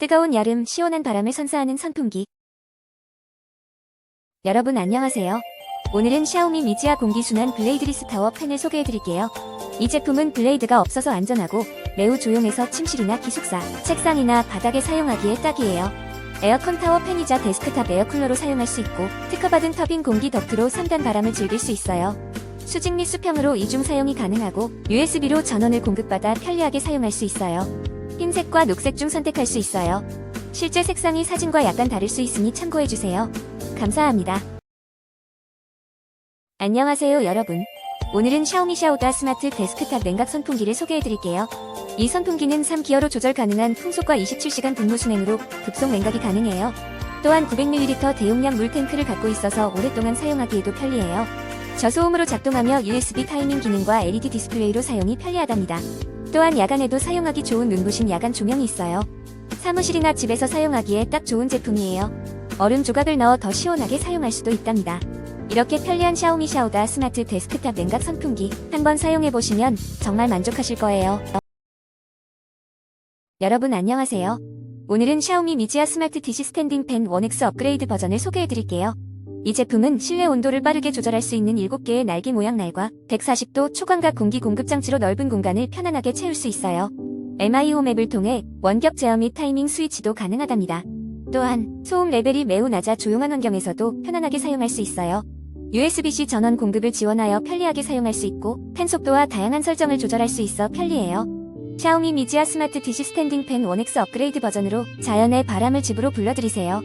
뜨거운 여름 시원한 바람을 선사하는 선풍기. 여러분 안녕하세요. 오늘은 샤오미 미지아 공기순환 블레이드 리스 타워 팬을 소개해드릴게요. 이 제품은 블레이드가 없어서 안전하고 매우 조용해서 침실이나 기숙사, 책상이나 바닥에 사용하기에 딱이에요. 에어컨 타워 팬이자 데스크탑 에어쿨러로 사용할 수 있고 특허받은 터빈 공기 덕트로 3단 바람을 즐길 수 있어요. 수직 및 수평으로 이중 사용이 가능하고 USB로 전원을 공급받아 편리하게 사용할 수 있어요. 흰색과 녹색 중 선택할 수 있어요. 실제 색상이 사진과 약간 다를 수 있으니 참고해주세요. 감사합니다. 안녕하세요 여러분. 오늘은 샤오미 샤오다 스마트 데스크탑 냉각 선풍기를 소개해드릴게요. 이 선풍기는 3기어로 조절 가능한 풍속과 27시간 분무 순행으로 급속 냉각이 가능해요. 또한 900ml 대용량 물탱크를 갖고 있어서 오랫동안 사용하기에도 편리해요. 저소음으로 작동하며 USB 타이밍 기능과 LED 디스플레이로 사용이 편리하답니다. 또한 야간에도 사용하기 좋은 눈부신 야간 조명이 있어요. 사무실이나 집에서 사용하기에 딱 좋은 제품이에요. 얼음 조각을 넣어 더 시원하게 사용할 수도 있답니다. 이렇게 편리한 샤오미 샤오다 스마트 데스크탑 냉각 선풍기 한번 사용해보시면 정말 만족하실 거예요. 여러분 안녕하세요. 오늘은 샤오미 미지아 스마트 DC 스탠딩 팬 1X 업그레이드 버전을 소개해드릴게요. 이 제품은 실내 온도를 빠르게 조절할 수 있는 7개의 날개 모양 날과 140도 초광각 공기 공급 장치로 넓은 공간을 편안하게 채울 수 있어요. MI 홈 앱을 통해 원격 제어 및 타이밍 스위치도 가능하답니다. 또한 소음 레벨이 매우 낮아 조용한 환경에서도 편안하게 사용할 수 있어요. USB-C 전원 공급을 지원하여 편리하게 사용할 수 있고 팬 속도와 다양한 설정을 조절할 수 있어 편리해요. 샤오미 미지아 스마트 DC 스탠딩 팬 1X 업그레이드 버전으로 자연의 바람을 집으로 불러들이세요.